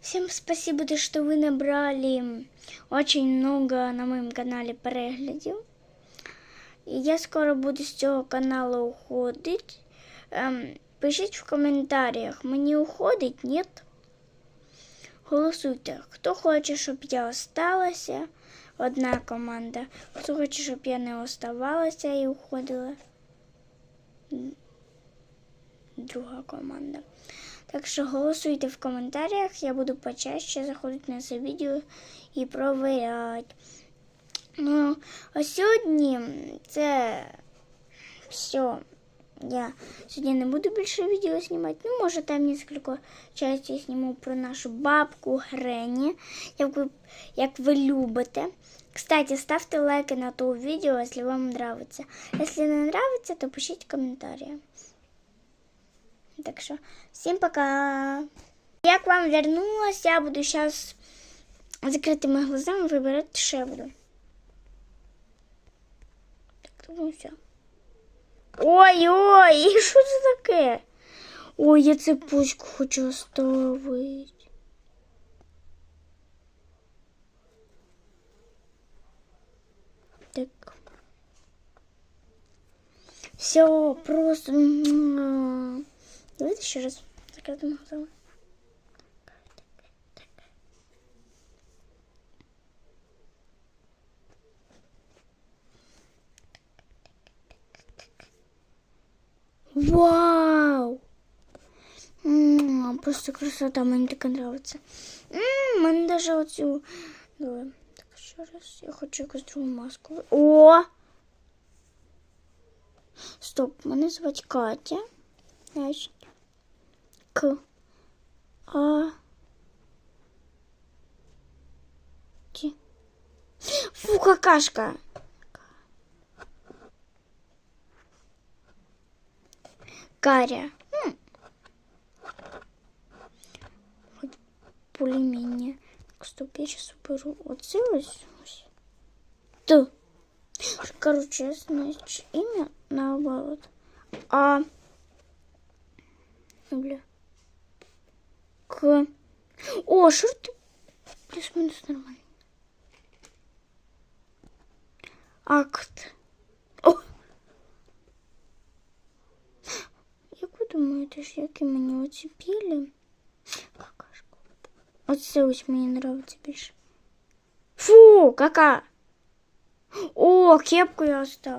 Всем спасибо, то, что вы набрали очень много на моем канале переглядів. І я скоро буду з цього каналу уходити. Ем, пишіть в коментарях, мені уходить, ні? Голосуйте, хто хоче, щоб я осталася, одна команда. Хто хоче, щоб я не оставалася і уходила. Друга команда. Так що голосуйте в коментарях, я буду почаще заходити на це відео і провіряти. Ну, а сьогодні це все. Я сьогодні не буду більше відео знімати. Ну, може, там несколько частей зніму про нашу бабку Грені, як ви, як ви любите. Кстати, ставте лайки на то відео, якщо вам нравится. Если не нравится, то пишіть коментарі. Так що, всім пока. Як вам вернулась, я буду зараз закритими глазами я буду. Так, ну все. Ой-ой, що це таке? Ой, я цепочку хочу оставити. Так. Все, просто. М-м. Давайте ще раз закритими глазами. Вау! М, Просто красота, мені так нравится. М, Мені оцю. Давай. Так, ще раз. Я хочу якусь другу маску. О! Стоп, мене звати Катя. Значить. К. А. Ті. Фу, какашка. Каря. М. Хоч Более-менее. Так, стоп, я сейчас уберу ось. ось. Т. Короче, значит, имя наоборот. А. Бля. К. О, що ти? Плюс-мінус нормально. Акт. О! Як ви думаєте, ж, які мені оці білі? Какашка. Оце ось мені нравиться більше. Фу, кака. О, кепку я оставила.